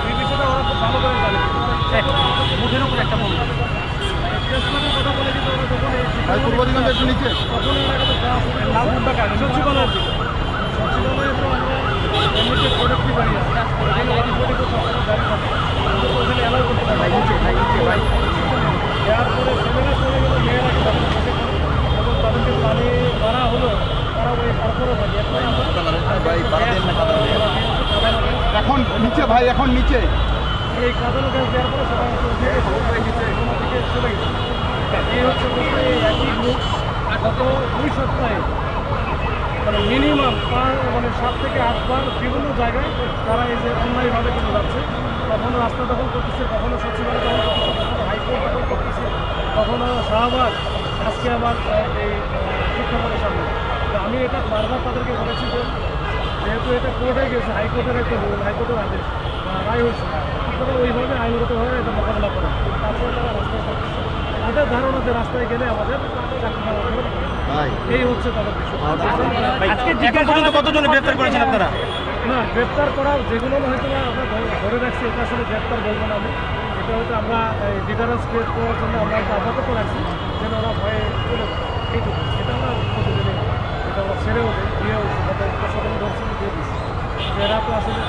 এই বিষয়টা ওরা ভালো করে জানে মুখের একটা বলব কথা বলে কিন্তু ওরা যখন পূর্ব দিগন্ত একটু নিচে তখন ওরা কিন্তু যাওয়া শুরু করে। লাল বুটটা কাটে সচিবালয়ের করতে পারে ভাই নিচে ভাই নিচে ভাই দেওয়ার পরে ছেলেরা চলে গেলে মেয়েরা কি তাদের সাথে করে এবং তাদেরকে পানি মারা হলো তারা ওই তারপরে ভাই এরপরে আমরা এখন নিচে ভাই এখন নিচে। পরে গত দুই সপ্তাহে মানে মিনিমাম মানে সাত থেকে আটবার বিভিন্ন জায়গায় তারা এই যে অন্যায়ভাবে কিন্তু যাচ্ছে। কখনো রাস্তা দখল করতেছে কখনো সচিবালয় দখল করতেছে কখনো হাইকোর্ট দখল করতেছে কখনো শাহবাগ। আজকে আবার এই শিক্ষামলের সামনে। তো আমি এটা বারবার তাদেরকে বলেছি যে যেহেতু এটা কোর্টে গেছে হাইকোর্টের একটা রুল হাইকোর্টের আদেশ। রায় হয়েছে আপনারা ওইভাবে আইনগতভাবে এটা মোকাবিলা করেন তারপরে তারা রাস্তায় থাকতেছে তাদের ধারণা যে রাস্তায় গেলে আমাদের এই হচ্ছে তাদের বিষয়। করেছেন আপনারা? না গ্রেপ্তার করা যেগুলো হয়তো আমরা ধরে- রাখছি এটা আসলে গ্রেপ্তার বলব না আমি। এটা হয়তো আমরা ডিটারেন্স ক্রিয়েট করার জন্য আমরা একটা আপাতত রাখছি। যেন ওরা ভয়ে এটা আমরা দিয়ে। একটা সকালে ধরছি দিয়ে দিচ্ছে এরা তো আসলে